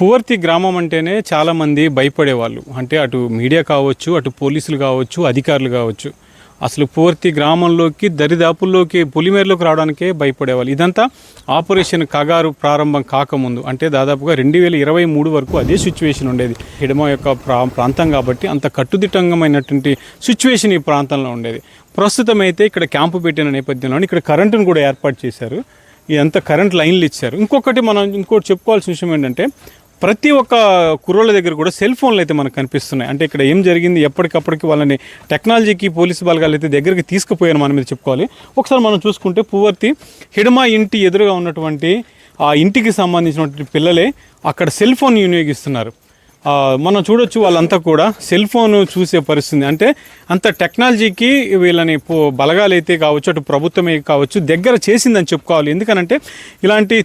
పూర్తి గ్రామం అంటేనే చాలామంది భయపడేవాళ్ళు. అంటే అటు మీడియా కావచ్చు అటు పోలీసులు కావచ్చు అధికారులు కావచ్చు. అసలు పూర్తి గ్రామంలోకి దరిదాపుల్లోకి పులిమేరలోకి రావడానికే భయపడేవాళ్ళు. ఇదంతా ఆపరేషన్ కగారు ప్రారంభం కాకముందు. అంటే దాదాపుగా రెండు వేల ఇరవై మూడు వరకు అదే సిచ్యువేషన్ ఉండేది. హిడమ యొక్క ప్రా ప్రాంతం కాబట్టి అంత కట్టుదిట్టంగమైనటువంటి సిచ్యువేషన్ ఈ ప్రాంతంలో ఉండేది. ప్రస్తుతం అయితే ఇక్కడ క్యాంపు పెట్టిన నేపథ్యంలో ఇక్కడ కరెంటును కూడా ఏర్పాటు చేశారు. ఇదంతా కరెంట్ లైన్లు ఇచ్చారు. ఇంకొకటి మనం ఇంకోటి చెప్పుకోవాల్సిన విషయం ఏంటంటే ప్రతి ఒక్క కుర్రోళ్ళ దగ్గర కూడా సెల్ ఫోన్లు అయితే మనకు కనిపిస్తున్నాయి. అంటే ఇక్కడ ఏం జరిగింది ఎప్పటికప్పటికి వాళ్ళని టెక్నాలజీకి పోలీసు బలగాలు అయితే దగ్గరికి తీసుకుపోయారు మన మీద చెప్పుకోవాలి. ఒకసారి మనం చూసుకుంటే పువర్తి హిడమా ఇంటి ఎదురుగా ఉన్నటువంటి ఆ ఇంటికి సంబంధించినటువంటి పిల్లలే అక్కడ సెల్ ఫోన్ వినియోగిస్తున్నారు. మనం చూడొచ్చు వాళ్ళంతా కూడా సెల్ ఫోన్ చూసే పరిస్థితి. అంటే అంత టెక్నాలజీకి వీళ్ళని పో బలగాలు అయితే కావచ్చు అటు ప్రభుత్వమే కావచ్చు దగ్గర చేసిందని చెప్పుకోవాలి. ఎందుకనంటే ఇలాంటి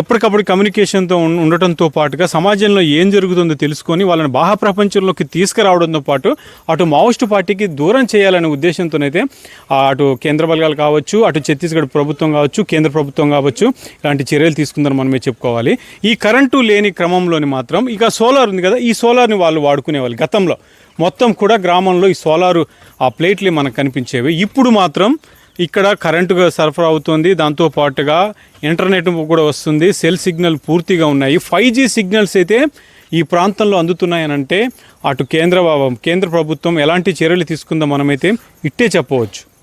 ఎప్పటికప్పుడు కమ్యూనికేషన్తో ఉండటంతో పాటుగా సమాజంలో ఏం జరుగుతుందో తెలుసుకొని వాళ్ళని బాహ ప్రపంచంలోకి తీసుకురావడంతో పాటు అటు మావోయిస్టు పార్టీకి దూరం చేయాలనే ఉద్దేశంతోనైతే అటు కేంద్ర బలగాలు కావచ్చు అటు ఛత్తీస్గఢ్ ప్రభుత్వం కావచ్చు కేంద్ర ప్రభుత్వం కావచ్చు ఇలాంటి చర్యలు తీసుకుందని మనమే చెప్పుకోవాలి. ఈ కరెంటు లేని క్రమంలోని మాత్రం ఇక సోలార్ ఉంటుంది కదా ఈ సోలార్ని వాళ్ళు వాడుకునేవాళ్ళు. గతంలో మొత్తం కూడా గ్రామంలో ఈ సోలారు ఆ ప్లేట్లు మనకు కనిపించేవి. ఇప్పుడు మాత్రం ఇక్కడ కరెంటు సరఫరా అవుతుంది. దాంతో పాటుగా ఇంటర్నెట్ కూడా వస్తుంది. సెల్ సిగ్నల్ పూర్తిగా ఉన్నాయి. ఫైవ్ జీ సిగ్నల్స్ అయితే ఈ ప్రాంతంలో అందుతున్నాయనంటే అటు కేంద్ర కేంద్ర ప్రభుత్వం ఎలాంటి చర్యలు తీసుకుందో మనమైతే ఇట్టే చెప్పవచ్చు.